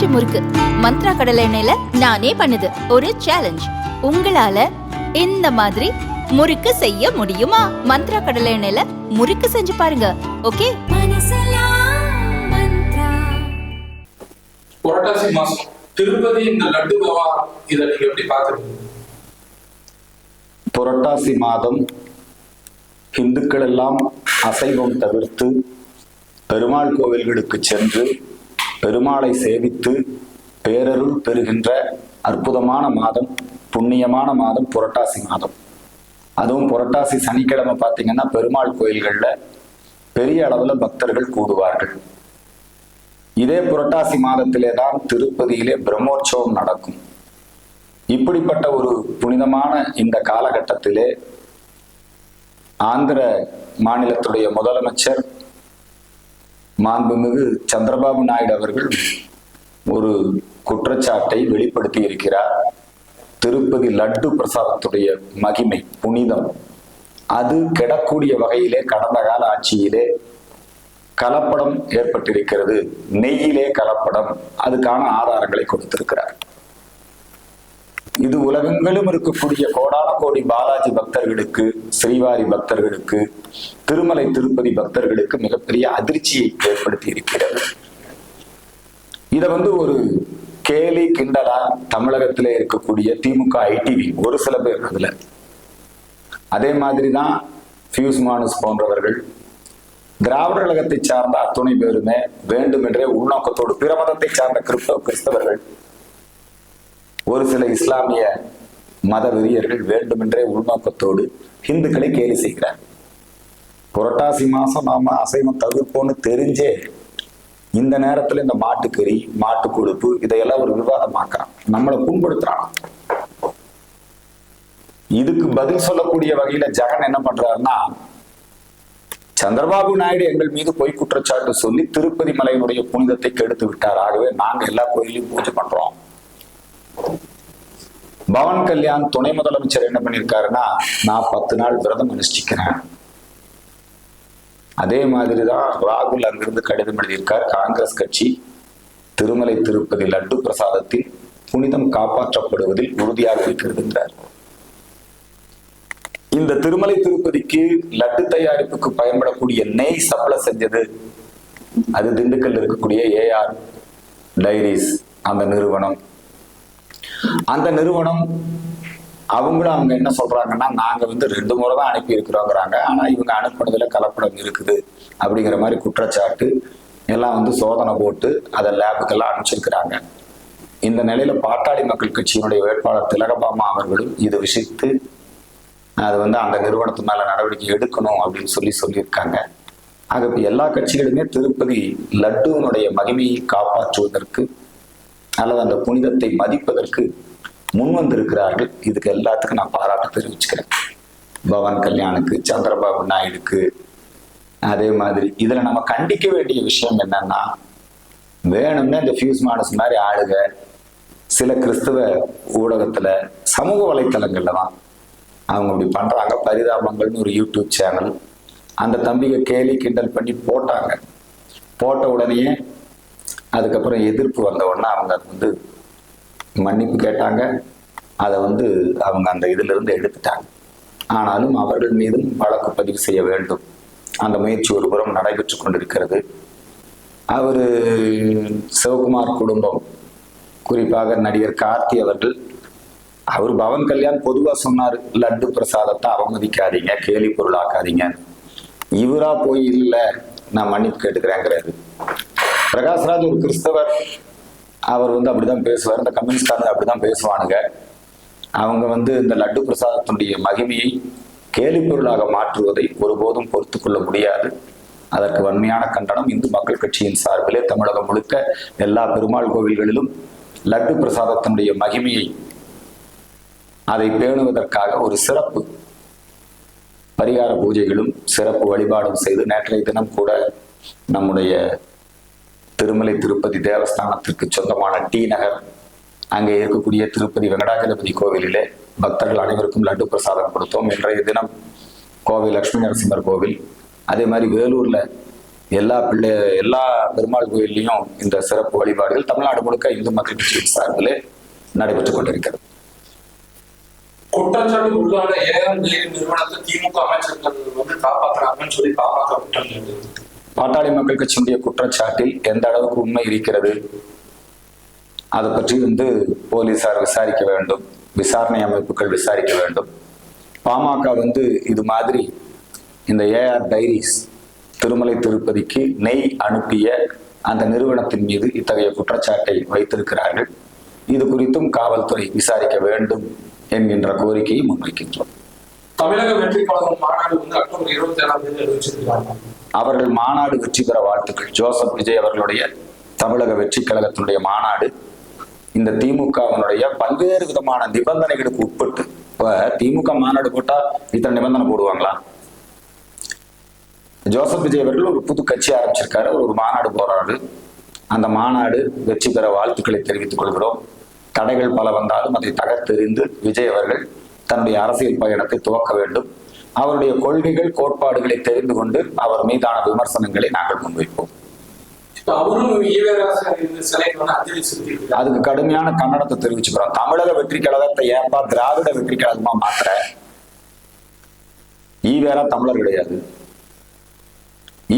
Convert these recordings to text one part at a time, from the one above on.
பஞ்சு முறுக்கு. மந்த்ரா கடலை எண்ணெயில நானே பண்ணுது. ஒரு சேலஞ்ச் உங்களால இந்த மாதிரி முறுக்கு செய்ய முடியுமா? மந்த்ரா கடலை எண்ணெயில முறுக்கு செஞ்சு பாருங்க. ஓகே? புரட்டாசி மாசம் திருப்பதி இந்த லட்டு விவகாரம் இதை நீங்க எப்படி பாக்குறீங்க புரட்டாசி மாதம் இந்துக்கள் எல்லாம் அசைவம் தவிர்த்து பெருமாள் கோவில்களுக்கு சென்று பெருமாளை சேவித்து பேரருள் பெறுகின்ற அற்புதமான மாதம் புண்ணியமான மாதம் புரட்டாசி மாதம். அதுவும் புரட்டாசி சனிக்கிழமை பார்த்தீங்கன்னா பெருமாள் கோயில்களில் பெரிய அளவில் பக்தர்கள் கூடுவார்கள். இதே புரட்டாசி மாதத்திலே தான் திருப்பதியிலே பிரம்மோற்சவம் நடக்கும். இப்படிப்பட்ட ஒரு புனிதமான இந்த காலகட்டத்திலே ஆந்திர மாநிலத்துடைய முதலமைச்சர் மாண்புமிகு சந்திரபாபு நாயுடு அவர்கள் ஒரு குற்றச்சாட்டை வெளிப்படுத்தி இருக்கிறார் திருப்பதி லட்டு பிரசாதத்துடைய மகிமை புனிதம். அது கெடக்கூடிய வகையிலே கடந்த கால ஆட்சியிலே கலப்படம் ஏற்பட்டிருக்கிறது. நெய்யிலே கலப்படம். அதுக்கான ஆதாரங்களை கொடுத்திருக்கிறார். இது உலகங்களும் இருக்கக்கூடிய கோடான கோடி பாலாஜி பக்தர்களுக்கு ஸ்ரீவாரி பக்தர்களுக்கு திருமலை திருப்பதி பக்தர்களுக்கு மிகப்பெரிய அதிர்ச்சியை ஏற்படுத்தி இருக்கிறது இத வந்து ஒரு கேலி கிண்டலா தமிழகத்திலே இருக்கக்கூடிய திமுக ஐடிவி ஒரு சில பேர் அதுல. அதே மாதிரிதான் பியூஸ் மானுஸ் போன்றவர்கள். திராவிட கழகத்தை சார்ந்த அத்துணை பேருமே வேண்டுமென்றே உள்நோக்கத்தோடு பிற மதத்தை சார்ந்த கிறிஸ்தவ கிறிஸ்தவர்கள் ஒரு சில இஸ்லாமிய மத வெறியர்கள் வேண்டுமென்றே உள்நோக்கத்தோடு ஹிந்துக்களை கேலி செய்கிறார். புரட்டாசி மாசம் நாம அசைவம் தவிர்ப்போம்னு தெரிஞ்சே இந்த நேரத்துல இந்த மாட்டுக்கறி மாட்டு கொழுப்பு இதையெல்லாம் ஒரு விவாதமாக்குறான். நம்மளை புண்படுத்துறான். இதுக்கு பதில் சொல்லக்கூடிய வகையில ஜெகன் என்ன பண்றாருன்னா சந்திரபாபு நாயுடு எங்கள் மீது பொய் குற்றச்சாட்டு சொல்லி திருப்பதி மலையினுடைய புனிதத்தை கெடுத்து விட்டார். ஆகவே நாங்க எல்லா கோயிலையும் பூஜை பண்றோம். பவன் கல்யாண் துணை முதலமைச்சர் என்ன பண்ணியிருக்காருன்னா நான் பத்து நாள் விரதம் அனுஷ்டிக்கிறேன். அதே மாதிரிதான் ராகுல் அங்கிருந்து கடிதம் எழுதியிருக்கார். காங்கிரஸ் கட்சி திருமலை திருப்பதி லட்டு பிரசாதத்தில் புனிதம் காப்பாற்றப்படுவதில் உறுதியாக இருக்கிறதுன்றார் இந்த திருமலை திருப்பதிக்கு லட்டு தயாரிப்புக்கு பயன்படக்கூடிய நெய் சப்ளை செஞ்சது. அது திண்டுக்கல் இருக்கக்கூடிய ஏஆர் டைரிஸ் அந்த நிறுவனம். அந்த நிறுவனம் அவங்களும் அவங்க என்ன சொல்றாங்கன்னா நாங்க வந்து ரெண்டு முறை தான் அனுப்பி இருக்கிறோங்கிறாங்க ஆனா இவங்க அனுப்புனதுல கலப்படம் இருக்குது. அப்படிங்கிற மாதிரி குற்றச்சாட்டு எல்லாம் வந்து சோதனை போட்டு அதை லேபுக்கெல்லாம் அனுப்பிச்சிருக்கிறாங்க. இந்த நிலையில பாட்டாளி மக்கள் கட்சியினுடைய வேட்பாளர் திலகபாமா அவர்களும் இது விஷயத்து அது வந்து அந்த நிறுவனத்து மேல நடவடிக்கை எடுக்கணும் அப்படின்னு சொல்லி சொல்லியிருக்காங்க. ஆக இப்ப எல்லா கட்சிகளுமே திருப்பதி லட்டுவனுடைய மகிமையை காப்பாற்றுவதற்கு அல்லது அந்த புனிதத்தை மதிப்பதற்கு முன் வந்திருக்கிறார்கள். இதுக்கு எல்லாத்துக்கும் நான் பாராட்டு தெரிவிச்சுக்கிறேன். பவன் கல்யாணுக்கு சந்திரபாபு நாயுடுக்கு அதே மாதிரி இதுல நம்ம கண்டிக்க வேண்டிய விஷயம் என்னன்னா வேணும்னே இந்த ஃபியூஸ் மானஸ் மாதிரி ஆளுக சில கிறிஸ்தவ ஊடகத்துல சமூக வலைத்தளங்கள்ல தான் அவங்க இப்படி பண்றாங்க. பரிதாபங்கள்னு ஒரு யூடியூப் சேனல். அந்த தம்பிக கேலி கிண்டல் பண்ணி போட்டாங்க. போட்ட உடனேயே அதுக்கப்புறம் எதிர்ப்பு வந்த உடனே அவங்க அது வந்து மன்னிப்பு கேட்டாங்க. அதை வந்து அவங்க அந்த இதிலிருந்து எடுத்துட்டாங்க. ஆனாலும் அவர்கள் மீதும் வழக்கு பதிவு செய்ய வேண்டும். அந்த முயற்சி ஒருபுறம் நடைபெற்று கொண்டிருக்கிறது. அவர் சிவகுமார் குடும்பம் குறிப்பாக நடிகர் கார்த்தி அவர்கள் அவர் பவன் கல்யாண் பொதுவாக சொன்னார் லட்டு பிரசாதத்தை அவமதிக்காதீங்க கேலி பொருளாக்காதீங்க இவரா போய் இல்லை நான் மன்னிப்பு கேட்டுக்கிறேங்கிறாரு பிரகாஷ்ராஜ் ஒரு கிறிஸ்தவர். அவர் வந்து அப்படிதான் பேசுவார். இந்த கம்யூனிஸ்டாங்க அப்படிதான் பேசுவானுங்க. அவங்க வந்து இந்த லட்டு பிரசாதத்தினுடைய மகிமையை கேலிப்பொருளாக மாற்றுவதை ஒருபோதும் பொறுத்து கொள்ள முடியாது. அதற்கு வன்மையான கண்டனம் இந்து மக்கள் கட்சியின் சார்பிலே தமிழகம் முழுக்க எல்லா பெருமாள் கோவில்களிலும் லட்டு பிரசாதத்தினுடைய மகிமையை அதை பேணுவதற்காக ஒரு சிறப்பு பரிகார பூஜைகளும் சிறப்பு வழிபாடும் செய்து நேற்றைய தினம் கூட நம்முடைய திருமலை திருப்பதி தேவஸ்தானத்திற்கு சொந்தமான டி நகர். அங்கே இருக்கக்கூடிய திருப்பதி வெங்கடாஜலபதி கோவிலிலே பக்தர்கள் அனைவருக்கும் லட்டு பிரசாதம் கொடுத்தோம். இன்றைய தினம் கோவில் லட்சுமி நரசிம்மர் கோவில். அதே மாதிரி வேலூர்ல எல்லா பிள்ளை எல்லா பெருமாள் கோயில்லையும் இந்த சிறப்பு வழிபாடுகள் தமிழ்நாடு முழுக்க இந்து மக்கள் கட்சியின் சார்பிலே நடைபெற்றுக் கொண்டிருக்கிறது. குற்றச்சாட்டு உள்ளான ஏஆர் நிறுவனத்தை திமுக அமைச்சர்கள் வந்து காப்பாற்றுறாங்கன்னு சொல்லி பாமக குற்றம் பாட்டாளி மக்கள் கட்சியினுடைய குற்றச்சாட்டில் எந்த அளவுக்கு உண்மை இருக்கிறது? அதை பற்றி வந்து போலீசார் விசாரிக்க வேண்டும். விசாரணை அமைப்புகள் விசாரிக்க வேண்டும். பாமக வந்து இது மாதிரி இந்த ஏஆர் டைரிஸ் திருமலை திருப்பதிக்கு நெய் அனுப்பிய அந்த நிறுவனத்தின் மீது இத்தகைய குற்றச்சாட்டை வைத்திருக்கிறார்கள். இது குறித்தும் காவல்துறை விசாரிக்க வேண்டும் என்கின்ற கோரிக்கையை முன்வைக்கின்றோம். தமிழக வெற்றி கழகம் மாநாடு வந்து அக்டோபர் இருபத்தி ஏழாம் தேதி அறிவிச்சிருக்காங்க அவர்கள் மாநாடு வெற்றி பெற வாழ்த்துக்கள். ஜோசப் விஜய் அவர்களுடைய தமிழக வெற்றி கழகத்தினுடைய மாநாடு. இந்த திமுகவினுடைய பல்வேறு விதமான நிபந்தனைகளுக்கு உட்பட்டு இப்ப திமுக மாநாடு போட்டா இத்தனை நிபந்தனை போடுவாங்களா? ஜோசப் விஜய் அவர்கள் ஒரு புது கட்சி ஆரம்பிச்சிருக்காரு. அவர் ஒரு மாநாடு போறாரு. அந்த மாநாடு வெற்றி பெற வாழ்த்துக்களை தெரிவித்துக் கொள்கிறோம். தடைகள் பல வந்தாலும் அதை தகர்த்தெறிந்து விஜய் அவர்கள் தன்னுடைய அரசியல் பயணத்தை துவக்க வேண்டும். அவருடைய கொள்கைகள் கோட்பாடுகளை தெரிந்து கொண்டு அவர் மீதான விமர்சனங்களை நாங்கள் முன்வைப்போம். அதுக்கு கடுமையான கண்டனத்தை தெரிவிச்சுக்கிறோம் தமிழக வெற்றி கழகத்தை ஏன்பா திராவிட வெற்றி கழகமா மாத்துற? ஈவேரா தமிழர் கிடையாது.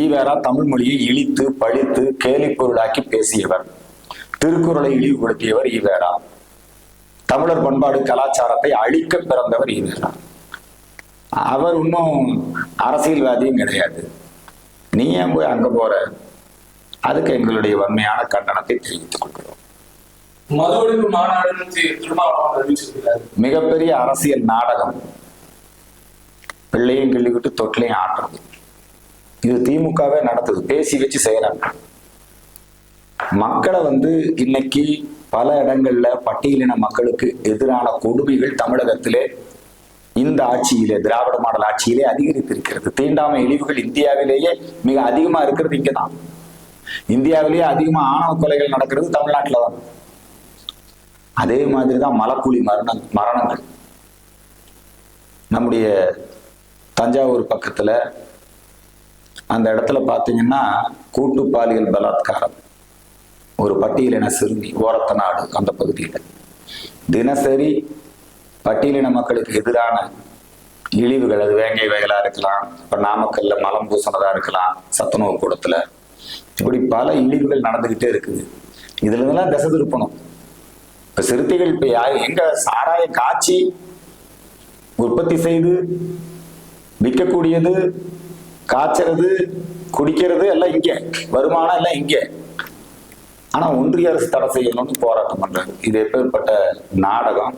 ஈவேரா தமிழ் மொழியை இழித்து பழித்து கேலி பொருளாக்கி பேசியவர். திருக்குறளை இழிவுபடுத்தியவர் ஈவேரா தமிழர் பண்பாடு கலாச்சாரத்தை அழிக்க பிறந்தவர் ஈவேரா அவர் இன்னும் அரசியல்வாதியும் கிடையாது. நீ ஏன் போய் அங்க போற? அதுக்கு எங்களுடைய வன்மையான கண்டனத்தை தெரிவித்துக் கொள்கிறோம். மிகப்பெரிய அரசியல் நாடகம். பிள்ளையும் கிள்ளிக்கிட்டு தொட்டிலையும் ஆட்டுறது. இது திமுகவே நடத்துது. பேசி வச்சு செய்யறாங்க. மக்களை வந்து இன்னைக்கு பல இடங்கள்ல பட்டியலின மக்களுக்கு எதிரான கொடுமைகள் தமிழகத்திலே இந்த ஆட்சியிலே திராவிட மாடல் ஆட்சியிலே அதிகரித்திருக்கிறது. தீண்டாமை இழிவுகள் இந்தியாவிலேயே மிக அதிகமா இருக்கிறது இங்கதான். இந்தியாவிலேயே அதிகமா ஆணவ கொலைகள் நடக்கிறது தமிழ்நாட்டில தான் அதே மாதிரிதான் மலப்புலி மரண மரணங்கள். நம்முடைய தஞ்சாவூர் பக்கத்துல அந்த இடத்துல பாத்தீங்கன்னா கூட்டு பாலியல் பலாத்காரம். ஒரு பட்டியலின சிறுமி ஓரத்த நாடு அந்த பகுதியில. தினசரி பட்டியலின மக்களுக்கு எதிரான இழிவுகள் அது வேங்கை வயலா இருக்கலாம் இப்ப நாமக்கல்ல மலம் பூசினதா இருக்கலாம் சத்துணவு கூடத்துல. இப்படி பல இழிவுகள் நடந்துகிட்டே இருக்குது. இதுல இருந்தெல்லாம் திசை திருப்பணும். இப்ப சிறுத்தைகள் இப்ப யாரு எங்க சாராய காய்ச்சி உற்பத்தி செய்து விற்கக்கூடியது காய்ச்சறது குடிக்கிறது எல்லாம் இங்க வருமானம் எல்லாம் இங்க. ஆனா ஒன்றிய அரசு தடை செய்யணும்னு போராட்டம் பண்றாரு. இது எப்பேற்பட்ட நாடகம்.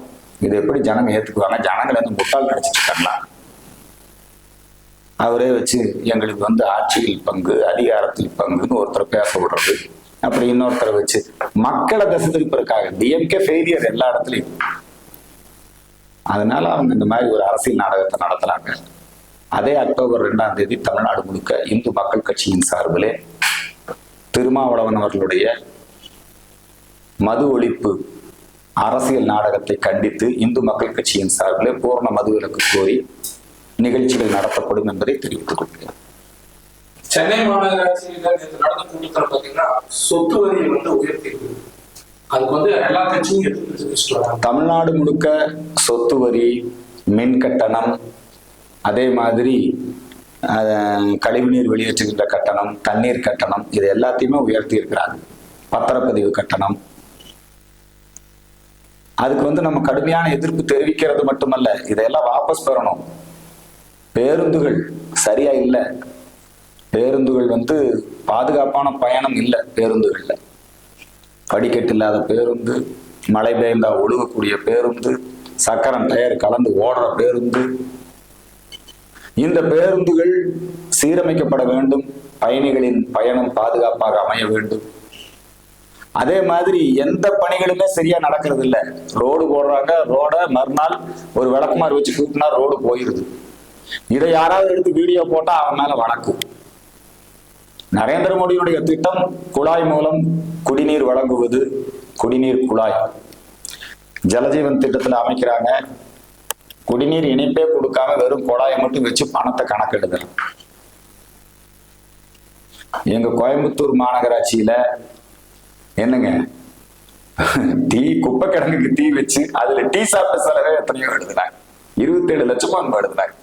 இது எப்படி ஜனங்க ஏத்துக்குவாங்க? ஜனங்களை வந்து முட்டால் நினைச்சிட்டு இருக்காங்களா? அவரே வச்சு எங்களுக்கு வந்து ஆட்சியில் பங்கு அதிகாரத்தில் பங்குன்னு ஒருத்தர் பேச விடுறது. அப்படி இன்னொருத்தரை வச்சு மக்களை திசை திருப்பதற்காக டிஎம்கே ஃபெயிலியர் எல்லா இடத்துலையும். அதனால அவங்க இந்த மாதிரி ஒரு அரசியல் நாடகத்தை நடத்துறாங்க. அதே அக்டோபர் ரெண்டாம் தேதி தமிழ்நாடு முழுக்க இந்து மக்கள் கட்சியின் சார்பிலே திருமாவளவன் அவர்களுடைய மது ஒழிப்பு அரசியல் நாடகத்தை கண்டித்து இந்து மக்கள் கட்சியின் சார்பிலே பூர்ண மதுவிலக்கு கோரி நிகழ்ச்சிகள் நடத்தப்படும் என்பதை தெரிவித்துக் கொள்கிறேன். சென்னை மாநகராட்சியில நேற்று நடந்த கூட்டத்தில் பாத்தீங்கன்னா சொத்து வரியை வந்து உயர்த்தி அதுக்கு வந்து எல்லா கட்சியும் தமிழ்நாடு முழுக்க சொத்து வரி மின் கட்டணம் அதே மாதிரி கழிவுநீர் வெளியேற்றுகின்ற கட்டணம் தண்ணீர் கட்டணம் இது எல்லாத்தையுமே உயர்த்தி இருக்கிறாங்க பத்திரப்பதிவு கட்டணம் அதுக்கு வந்து நம்ம கடுமையான எதிர்ப்பு தெரிவிக்கிறது மட்டுமல்ல இதையெல்லாம் வாபஸ் பெறணும். பேருந்துகள் சரியா இல்லை. பேருந்துகள் வந்து பாதுகாப்பான பயணம் இல்லை பேருந்துகள்ல. படிக்கட்டு இல்லாத பேருந்து மழை பெய்ந்தா ஒழுகக்கூடிய பேருந்து சக்கரம் டயர் கலந்து ஓடுற பேருந்து. இந்த பேருந்துகள் சீரமைக்கப்பட வேண்டும். பயணிகளின் பயணம் பாதுகாப்பாக அமைய வேண்டும். அதே மாதிரி எந்த பணிகளுமே சரியா நடக்கிறது இல்ல ரோடு போடுறாங்க ரோட மறுநாள் ஒரு விளக்குமாறு வச்சு கூட்டினா ரோடு போயிருது. இதை யாராவது எடுத்து வீடியோ போட்டா அவன் மேல வழக்கு. நரேந்திர மோடியுடைய திட்டம் குழாய் மூலம் குடிநீர் வழங்குவது குடிநீர் குழாய். ஜலஜீவன் திட்டத்துல அமைக்கிறாங்க. குடிநீர் இணைப்பே கொடுக்காம வெறும் குழாயை மட்டும் வச்சு பணத்தை கணக்கெடுதல். எங்க கோயம்புத்தூர் மாநகராட்சியில என்னங்க? டீ குப்பை கிடங்குக்கு டீ வச்சு அதுல டீ சாப்பிட்ட செலவே எத்தனையோ எழுதுனாங்க இருபத்தேழு லட்சமா அன்பு எழுதுனாங்க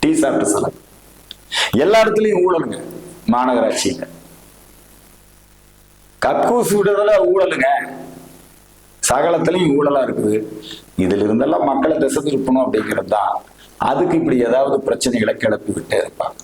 டீ சாப்பிட்ட செலவு. எல்லா இடத்துலயும் ஊழலுங்க மாநகராட்சியில. கக்கூஸ் விடுறதுல ஊழலுங்க. சகலத்திலையும் ஊழலா இருக்குது. இதுல இருந்தெல்லாம் மக்களை திசை திருப்பணும் அப்படிங்கிறது தான் அதுக்கு இப்படி ஏதாவது பிரச்சனைகளை கிளப்பி விட்டே இருப்பாங்க.